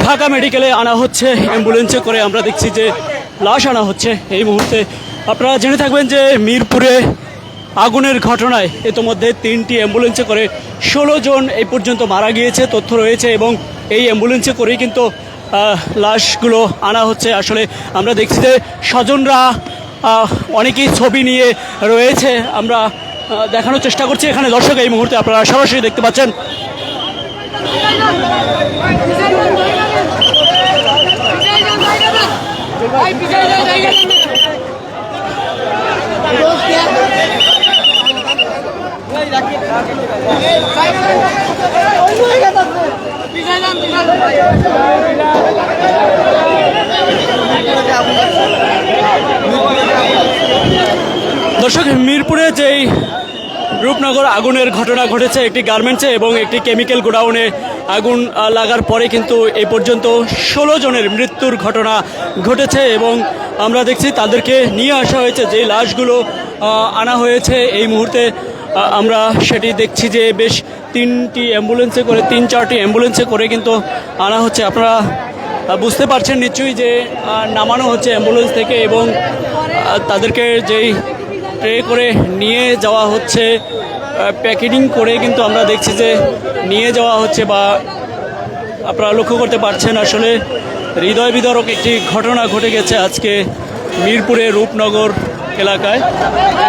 ঢাকা মেডিকেলে আনা হচ্ছে, অ্যাম্বুলেন্সে করে আমরা দেখছি যে লাশ আনা হচ্ছে এই মুহূর্তে। আপনারা জেনে থাকবেন যে মিরপুরে আগুনের ঘটনায় ইতোমধ্যে তিনটি অ্যাম্বুলেন্সে করে ষোলো জন এই পর্যন্ত মারা গিয়েছে, তথ্য রয়েছে এবং এই অ্যাম্বুলেন্সে করেই কিন্তু লাশগুলো আনা হচ্ছে। আসলে আমরা দেখছি যে স্বজনরা অনেকেই ছবি নিয়ে রয়েছে। আমরা দেখানোর চেষ্টা করছি এখানে দর্শক, এই মুহূর্তে আপনারা সরাসরি দেখতে পাচ্ছেন দর্শক মিরপুরে যেই রূপনগর আগুনের ঘটনা ঘটেছে, একটি গার্মেন্টসে এবং একটি কেমিক্যাল গোডাউনে আগুন লাগার পরে কিন্তু এ পর্যন্ত ষোলো জনের মৃত্যুর ঘটনা ঘটেছে এবং আমরা দেখছি তাদেরকে নিয়ে আসা হয়েছে যে লাশগুলো আনা হয়েছে এই মুহূর্তে আমরা সেটি দেখছি যে বেশ তিনটি অ্যাম্বুলেন্সে করে, তিন চারটি অ্যাম্বুলেন্সে করে কিন্তু আনা হচ্ছে। আপনারা বুঝতে পারছেন নিশ্চয়ই যে নামানো হচ্ছে অ্যাম্বুলেন্স থেকে এবং তাদেরকে যেই ট্রে করে নিয়ে যাওয়া হচ্ছে প্যাকেটিং করে কিন্তু আমরা দেখছি যে নিয়ে যাওয়া হচ্ছে বা আপনারা লক্ষ্য করতে পারছেন আসলে হৃদয় বিদারক একটি ঘটনা ঘটে গেছে আজকে মিরপুরে রূপনগর এলাকায়।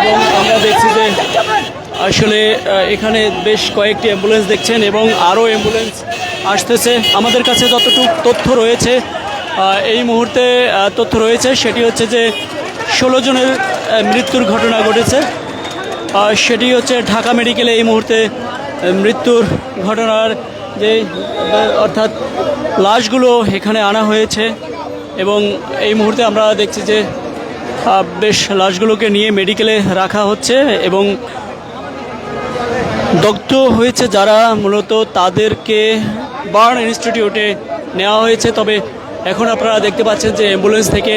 এবং আমরা দেখছি যে আসলে এখানে বেশ কয়েকটি অ্যাম্বুলেন্স দেখছেন এবং আরও অ্যাম্বুলেন্স আসতেছে। আমাদের কাছে যতটুকু তথ্য রয়েছে এই মুহূর্তে তথ্য রয়েছে সেটি হচ্ছে যে ষোলো জনের মৃত্যুর ঘটনা ঘটেছে। সেটি হচ্ছে ঢাকা মেডিকেলে এই মুহূর্তে মৃত্যুর ঘটনার যে অর্থাৎ লাশগুলো এখানে আনা হয়েছে এবং এই মুহূর্তে আমরা দেখছি যে বেশ লাশগুলোকে নিয়ে মেডিকেলে রাখা হচ্ছে এবং দগ্ধ হয়েছে যারা মূলত তাদেরকে বার্ন ইনস্টিটিউটে নেওয়া হয়েছে। তবে এখন আপনারা দেখতে পাচ্ছেন যে অ্যাম্বুলেন্স থেকে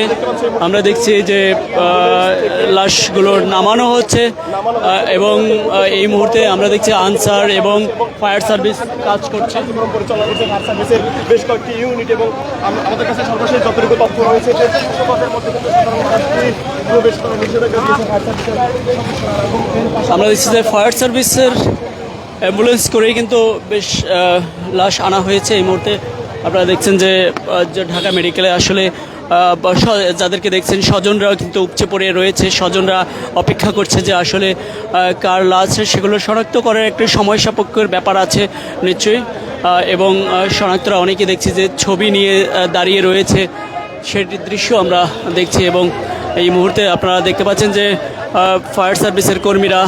আমরা দেখছি যে লাশগুলো নামানো হচ্ছে এবং এই মুহূর্তে আমরা দেখছি আনসার এবং ফায়ার সার্ভিস কাজ করছে। ফায়ার সার্ভিসের বেশ কয়েকটি ইউনিট এবং আমাদের কাছে সর্বশেষ যতটুকু তথ্য রয়েছে যে আমরা দেখছি যে ফায়ার সার্ভিসের অ্যাম্বুলেন্স করেই কিন্তু বেশ লাশ আনা হয়েছে এই মুহূর্তে। আপনারা দেখছেন যে ঢাকা মেডিকেলে আসলে যাদেরকে দেখছেন, স্বজনরাও কিন্তু উপচে পড়ে রয়েছে। স্বজনরা অপেক্ষা করছে যে আসলে কার লাশ, সেগুলো শনাক্ত করার একটি সময় সাপেক্ষের ব্যাপার আছে নিশ্চয়ই। এবং শনাক্তরা অনেকে দেখছি যে ছবি নিয়ে দাঁড়িয়ে রয়েছে। সেটির দৃশ্য আমরা দেখছি এবং এই মুহূর্তে আপনারা দেখতে পাচ্ছেন যে ফায়ার সার্ভিসের কর্মীরা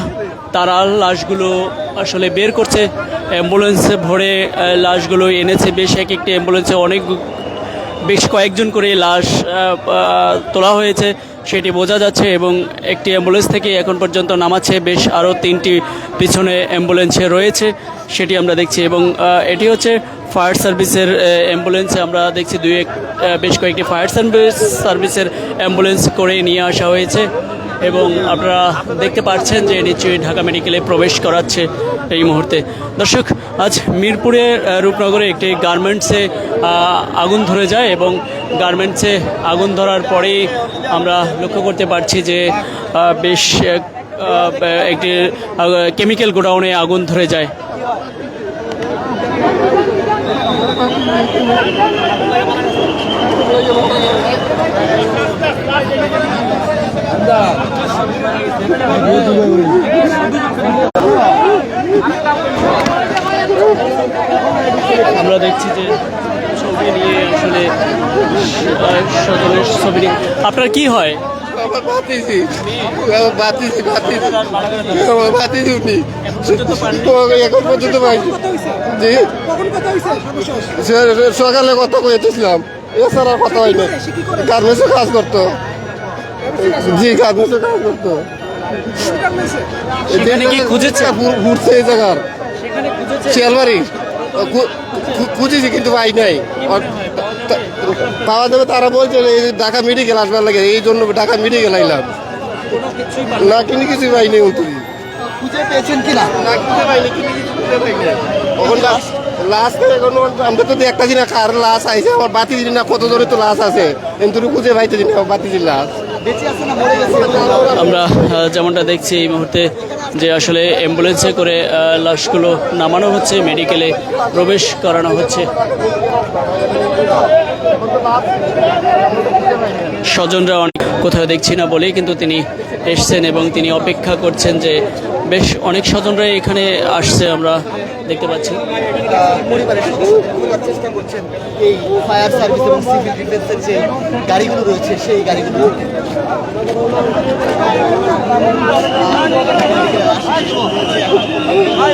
তারা লাশগুলো আসলে বের করছে। অ্যাম্বুলেন্সে ভরে লাশগুলো এনেছে। বেশ এক একটি অ্যাম্বুলেন্সে অনেক বেশ কয়েকজন করে লাশ তোলা হয়েছে, সেটি বোঝা যাচ্ছে এবং একটি অ্যাম্বুলেন্স থেকে এখন পর্যন্ত নামাচ্ছে বেশ আরও তিনটি পিছনে অ্যাম্বুলেন্সে রয়েছে, সেটি আমরা দেখছি এবং এটি হচ্ছে ফায়ার সার্ভিসের অ্যাম্বুলেন্সে। আমরা দেখছি দুই এক বেশ কয়েকটি ফায়ার সার্ভিস, সার্ভিসের অ্যাম্বুলেন্স করে নিয়ে আসা হয়েছে। এবং আপনারা দেখতে পাচ্ছেন যে নিশ্চয়ই ঢাকা মেডিকেলে প্রবেশ করাচ্ছে এই মুহূর্তে। দর্শক, আজ মিরপুরে রূপনগরে একটি গার্মেন্টসে আগুন ধরে যায় এবং গার্মেন্টসে আগুন ধরার পরেই আমরা লক্ষ্য করতে পারছি যে বেশ একটি কেমিক্যাল গোডাউনে আগুন ধরে যায়। আমরা দেখছি যে ছবি নিয়ে আসলে ছবি নিয়ে আপনার কি হয়? বাতিছি এখন জি। সকালে কথা কইতেছিলাম। এছাড়া কথা হয়নি গার্মেন্টসে কাজ করতো। জি গার্মেন্টসে কাজ করতো সেখানে কি খুঁজেছে? ঘুরছে এই জায়গার। শিয়ালবাড়ি। খুঁজেছি কিন্তু পাই নাই। পাওয়া যাবে তারা বলছে এই ঢাকা মেডিকেল আসবার লাগে এই জন্য ঢাকা মেডিকেল আইলাম। না কিনে কিছু পাইনি অন্তরি খুঁজে পেয়েছেন কিনা? না কিনে পাইনি কিনে কিছু খুঁজে পাইনি। ওখানটা লাশ এখন আমরা তো একটা দিন কার লাশ আইছে আমার বাতি দিন না কত জোরে তো লাশ আছে। কিন্তু খুঁজে পাইতে দিন বাতি দিন লাশ। আমরা যেমনটা দেখছি এই মুহূর্তে যে আসলে অ্যাম্বুলেন্সে করে লাশগুলো নামানো হচ্ছে, মেডিকেলে প্রবেশ করানো হচ্ছে। স্বজনরা অনেক কোথাও দেখছি না বলেই কিন্তু তিনি এসছেন এবং তিনি অপেক্ষা করছেন যে বেশ অনেক স্বজনরা এখানে আসছে আমরা দেখতে পাচ্ছি। গাড়িগুলো রয়েছে, সেই গাড়িগুলো ভাই